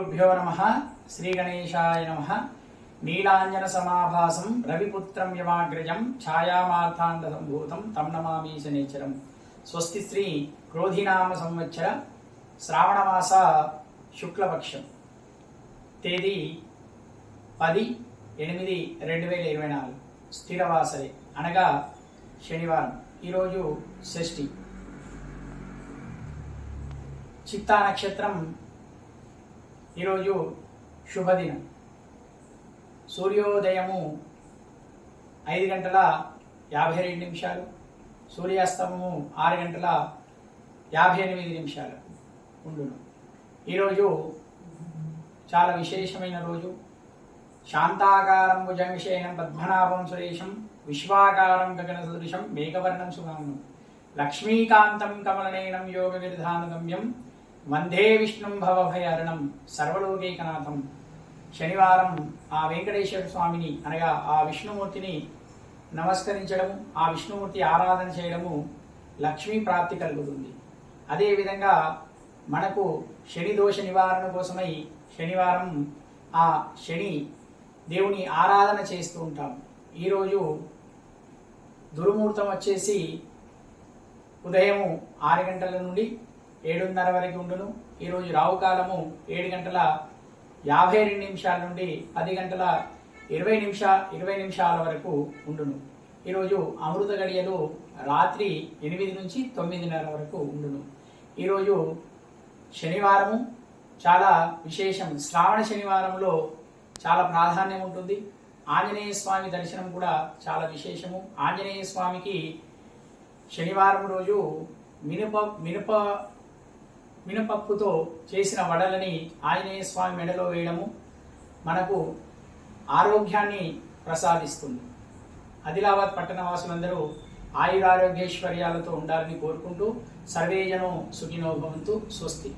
గురుభ్యో నమ శ్రీగణేశాయ నమ. నీలాంజన సమాభాసం రవిపుత్రం యమాగ్రజం ఛాయామార్థాండ సంభూతం తం నమామి శనేచరం స్వస్తి శ్రీ క్రోధినామ సంవత్సర శ్రావణమాస శుక్లపక్షం. తేదీ పది ఎనిమిది రెండు వేల ఇరవై నాలుగు. స్థిరవాసరి. అనగా శనివారం. ఈరోజు షష్ఠి. చిత్తా నక్షత్రం ఈరోజు శుభదినం. సూర్యోదయము ఐదు గంటల యాభై రెండు నిమిషాలు సూర్యాస్తమము ఆరు గంటల యాభై ఎనిమిది నిమిషాలు ఉండును. ఈరోజు చాలా విశేషమైన రోజు. శాంతాకారం భుజంగశయనం పద్మనాభం సురేశం విశ్వాకారం గగన సదృశం మేఘవర్ణం సుగమనం లక్ష్మీకాంతం కమలనయనం యోగ విధానగమ్యం వందే విష్ణుం భవభయహరణం సర్వలోకైకనాథం. శనివారం ఆ వెంకటేశ్వర స్వామిని అనగా ఆ విష్ణుమూర్తిని నమస్కరించడము ఆ విష్ణుమూర్తి ఆరాధన చేయడము లక్ష్మీ ప్రాప్తి కలుగుతుంది. అదేవిధంగా మనకు శని దోష నివారణ కోసమై శనివారం ఆ శని దేవుని ఆరాధన చేస్తూ ఉంటాం. ఈరోజు దుర్ముహూర్తం వచ్చేసి ఉదయం ఆరు గంటల నుండి ఏడున్నర వరకు ఉండును. ఈరోజు రావు కాలము ఏడు గంటల యాభై రెండు నిమిషాల నుండి పది గంటల ఇరవై నిమిష ఇరవై నిమిషాల వరకు ఉండును. ఈరోజు అమృత గడియలు రాత్రి ఎనిమిది నుంచి తొమ్మిదిన్నర వరకు ఉండును. ఈరోజు శనివారము చాలా విశేషం శ్రావణ శనివారంలో చాలా ప్రాధాన్యం ఉంటుంది. ఆంజనేయ స్వామి దర్శనం కూడా చాలా విశేషము. ఆంజనేయ స్వామికి శనివారం రోజు మినప మినప మినపప్పుతో చేసిన వడలని ఆంజనేయ స్వామి మెడలో వేయడము మనకు ఆరోగ్యాన్ని ప్రసాదిస్తుంది. ఆదిలాబాద్ పట్టణ వాసులందరూ ఆయురారోగ్యేశ్వర్యాలతో ఉండాలని కోరుకుంటూ సర్వేజనం సుఖినోభవంతు స్వస్తి.